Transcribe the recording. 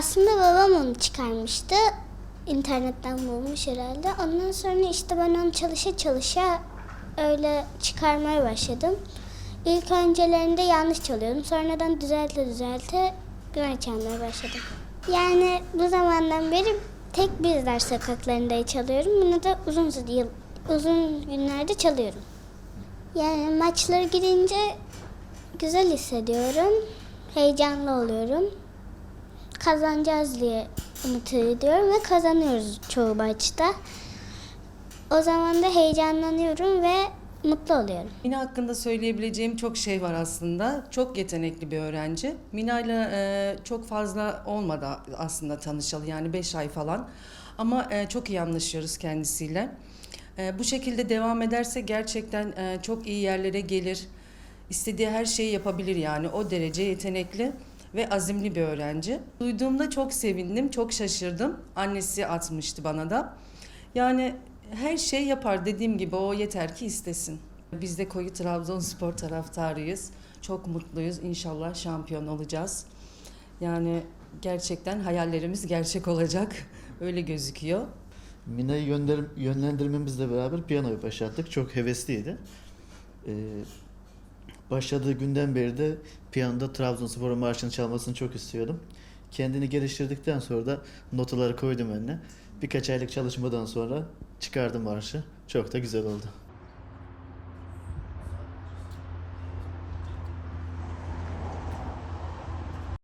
Aslında babam onu çıkarmıştı. İnternetten bulmuş herhalde. Ondan sonra işte ben onu çalışa çalışa öyle çıkarmaya başladım. İlk öncelerinde yanlış çalıyordum. Sonradan düzelte düzelte güzel çalmaya başladım. Yani bu zamandan beri tek bizler sokaklarında çalıyorum. Bunu da uzun yıl, uzun günlerde çalıyorum. Yani maçlara gidince güzel hissediyorum. Heyecanlı oluyorum kazanacağız diye umut ediyorum ve kazanıyoruz çoğu maçta. O zaman da heyecanlanıyorum ve mutlu oluyorum. Mina hakkında söyleyebileceğim çok şey var aslında. Çok yetenekli bir öğrenci. Mina ile çok fazla olmadı aslında tanışalı yani 5 ay falan. Ama e, çok iyi anlaşıyoruz kendisiyle. E, bu şekilde devam ederse gerçekten e, çok iyi yerlere gelir. İstediği her şeyi yapabilir yani o derece yetenekli ve azimli bir öğrenci. Duyduğumda çok sevindim, çok şaşırdım. Annesi atmıştı bana da. Yani her şey yapar dediğim gibi o yeter ki istesin. Biz de koyu Trabzonspor taraftarıyız. Çok mutluyuz. İnşallah şampiyon olacağız. Yani gerçekten hayallerimiz gerçek olacak. Öyle gözüküyor. Mina'yı yönlendirmemizle beraber piyanoyu başlattık. Çok hevesliydi. Ee, başladığı günden beri de piyanoda Trabzonspor marşını çalmasını çok istiyordum. Kendini geliştirdikten sonra da notaları koydum önüne. Birkaç aylık çalışmadan sonra çıkardım marşı. Çok da güzel oldu.